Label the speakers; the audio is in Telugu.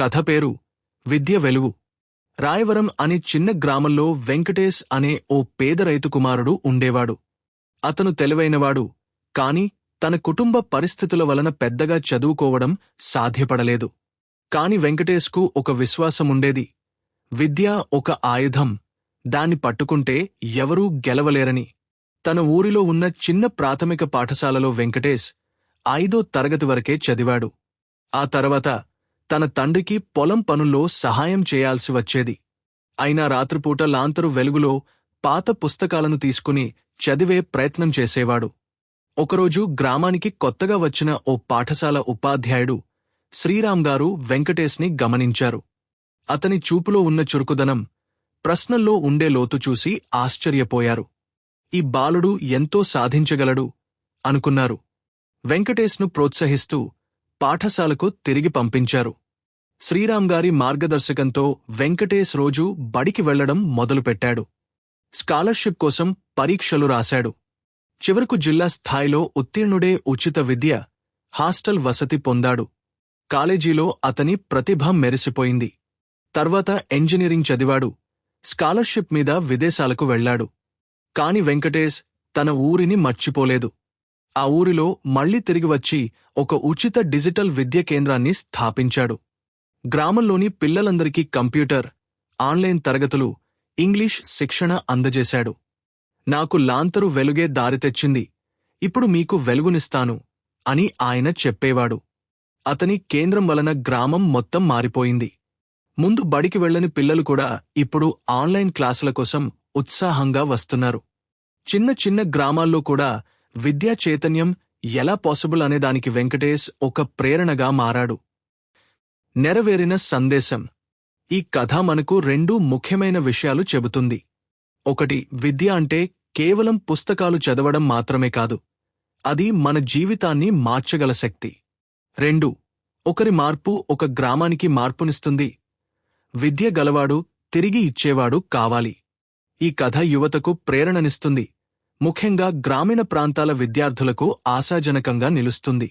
Speaker 1: కథ పేరు విద్య వెలుగు. రాయవరం అనే చిన్న గ్రామంలో వెంకటేష్ అనే ఓ పేద రైతు కుమారుడు ఉండేవాడు. అతను తెలివైనవాడు కాని తన కుటుంబ పరిస్థితుల వలన పెద్దగా చదువుకోవడం సాధ్యపడలేదు. కాని వెంకటేష్కు ఒక విశ్వాసముండేది విద్య ఒక ఆయుధం దాన్ని పట్టుకుంటే ఎవరూ గెలవలేరని. తన ఊరిలో ఉన్న చిన్న ప్రాథమిక పాఠశాలలో వెంకటేష్ ఐదో తరగతి వరకే చదివాడు. ఆ తర్వాత తన తండ్రికి పొలం పనుల్లో సహాయం చేయాల్సి వచ్చేది. అయినా రాత్రిపూట లాంతరు వెలుగులో పాత పుస్తకాలను తీసుకుని చదివే ప్రయత్నం చేసేవాడు. ఒకరోజు గ్రామానికి కొత్తగా వచ్చిన ఓ పాఠశాల ఉపాధ్యాయుడు శ్రీరామ్ గారు వెంకటేష్ని గమనించారు. అతని చూపులో ఉన్న చురుకుదనం ప్రశ్నల్లో ఉండే లోతు చూసి ఆశ్చర్యపోయారు. ఈ బాలుడు ఎంతో సాధించగలడు అనుకున్నారు. వెంకటేష్ను ప్రోత్సహిస్తూ పాఠశాలకు తిరిగి పంపించారు. శ్రీరాంగారి మార్గదర్శకంతో వెంకటేశ్ రోజు బడికి వెళ్ళడం మొదలుపెట్టాడు. స్కాలర్షిప్ కోసం పరీక్షలు రాశాడు. చివరకు జిల్లా స్థాయిలో ఉత్తీర్ణుడే ఉచిత విద్య హాస్టల్ వసతి పొందాడు. కాలేజీలో అతని ప్రతిభ మెరిసిపోయింది. తర్వాత ఇంజనీరింగ్ చదివాడు. స్కాలర్షిప్ మీద విదేశాలకు వెళ్ళాడు. కాని వెంకటేష్ తన ఊరిని మర్చిపోలేదు. ఆ ఊరిలో మళ్ళీ తిరిగి వచ్చి ఒక ఉచిత డిజిటల్ విద్య కేంద్రాన్ని స్థాపించాడు. గ్రామంలోని పిల్లలందరికీ కంప్యూటర్ ఆన్లైన్ తరగతులు ఇంగ్లీష్ శిక్షణ అందజేశాడు. నాకు లాంతరు వెలుగే దారి తెచ్చింది. ఇప్పుడు మీకు వెలుగునిస్తాను అని ఆయన చెప్పేవాడు. అతని కేంద్రం వలన గ్రామం మొత్తం మారిపోయింది. ముందు బడికి వెళ్ళని పిల్లలు కూడా ఇప్పుడు ఆన్లైన్ క్లాసుల కోసం ఉత్సాహంగా వస్తున్నారు. చిన్న చిన్న గ్రామాల్లో కూడా విద్యా చైతన్యం ఎలా పాసిబుల్ అనేదానికి వెంకటేష్ ఒక ప్రేరణగా మారాడు. నెరవేరిన సందేశం. ఈ కథ మనకు రెండు ముఖ్యమైన విషయాలు చెబుతుంది. ఒకటి విద్య అంటే కేవలం పుస్తకాలు చదవడం మాత్రమే కాదు. అది మన జీవితాన్ని మార్చగల శక్తి. రెండు ఒకరి మార్పు ఒక గ్రామానికి మార్పునిస్తుంది. విద్య గలవాడు తిరిగి ఇచ్చేవాడు కావాలి. ఈ కథ యువతకు ప్రేరణనిస్తుంది. ముఖ్యంగా గ్రామీణ ప్రాంతాల విద్యార్థులకు ఆశాజనకంగా నిలుస్తుంది.